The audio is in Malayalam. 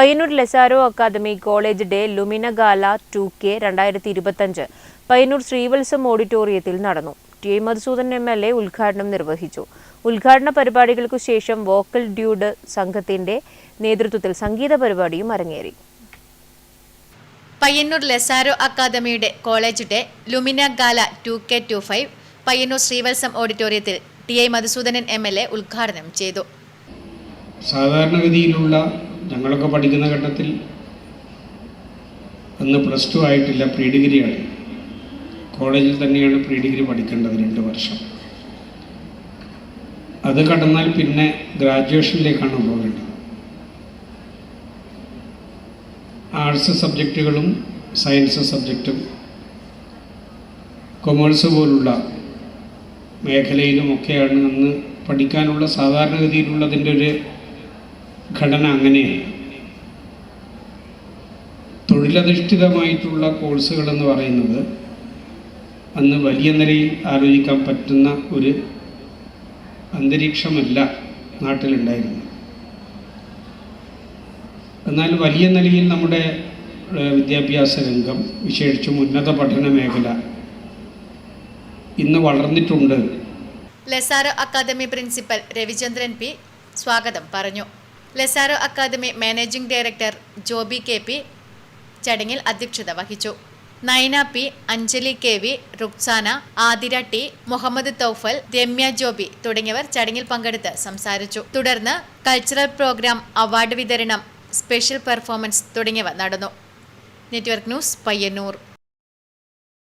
Payyanur Lazaro academy college day Lumina gala two K രണ്ടായിരത്തി ഇരുപത്തഞ്ച് പയ്യന്നൂർ ശ്രീവത്സം ഓഡിറ്റോറിയത്തിൽ നടന്നു. T A Madhusudan M L A ഉദ്ഘാടനം നിർവഹിച്ചു. ഉദ്ഘാടന പരിപാടികൾക്കു ശേഷം വോക്കൽ ഡ്യൂഡ് സംഘത്തിന്റെ നേതൃത്വത്തിൽ സംഗീത പരിപാടിയും അരങ്ങേറി. പയ്യന്നൂർ ലെസാരോ അക്കാദമിയുടെ college day Lumina gala two K two five Payyanur Sreevalsam ഓഡിറ്റോറിയത്തിൽ T I Madhusoodanan M L A ഉദ്ഘാടനം ചെയ്തു. സാധാരണഗതിയിലുള്ള ഞങ്ങളൊക്കെ പഠിക്കുന്ന ഘട്ടത്തിൽ അന്ന് പ്ലസ് ടു ആയിട്ടില്ല പ്രീ ഡിഗ്രിയാണ് കോളേജിൽ തന്നെയാണ് പ്രീ ഡിഗ്രി പഠിക്കേണ്ടത് രണ്ട് വർഷം. അത് കടന്നാൽ പിന്നെ ഗ്രാജുവേഷനിലേക്കാണ് പോകേണ്ടത്. ആർട്സ് സബ്ജക്റ്റുകളും സയൻസ് സബ്ജക്റ്റും കൊമേഴ്സ് പോലുള്ള മേഖലയിലുമൊക്കെയാണ് അന്ന് പഠിക്കാനുള്ള സാധാരണഗതിയിലുള്ളതിന്റെ ഒരു ഘടന അങ്ങനെയാണ് തൊഴിലധിഷ്ഠിതമായിട്ടുള്ള കോഴ്സുകളെന്ന് പറയുന്നത് അന്ന് വലിയ നിലയിൽ ആലോചിക്കാൻ പറ്റുന്ന ഒരു അന്തരീക്ഷമല്ല നാട്ടിലുണ്ടായിരുന്നു എന്നാൽ വലിയ നിലയിൽ നമ്മുടെ വിദ്യാഭ്യാസ രംഗം വിശേഷിച്ചും ഉന്നത പഠന മേഖല ഇന്ന് വളർന്നിട്ടുണ്ട്. Lazaro academy principal Ravichandran P. സ്വാഗതം. പറഞ്ഞു. Lazaro academy managing director Joby K P ചടങ്ങിൽ അധ്യക്ഷത വഹിച്ചു. Naina P Anjali K V Ruksana Athira T Muhammad Thoufal Ramya Joby തുടങ്ങിയവർ ചടങ്ങിൽ പങ്കെടുത്ത് സംസാരിച്ചു. തുടർന്ന് കൾച്ചറൽ പ്രോഗ്രാം അവാർഡ് വിതരണം സ്പെഷ്യൽ പെർഫോമൻസ് തുടങ്ങിയവ നടന്നു. Network news Payyanur.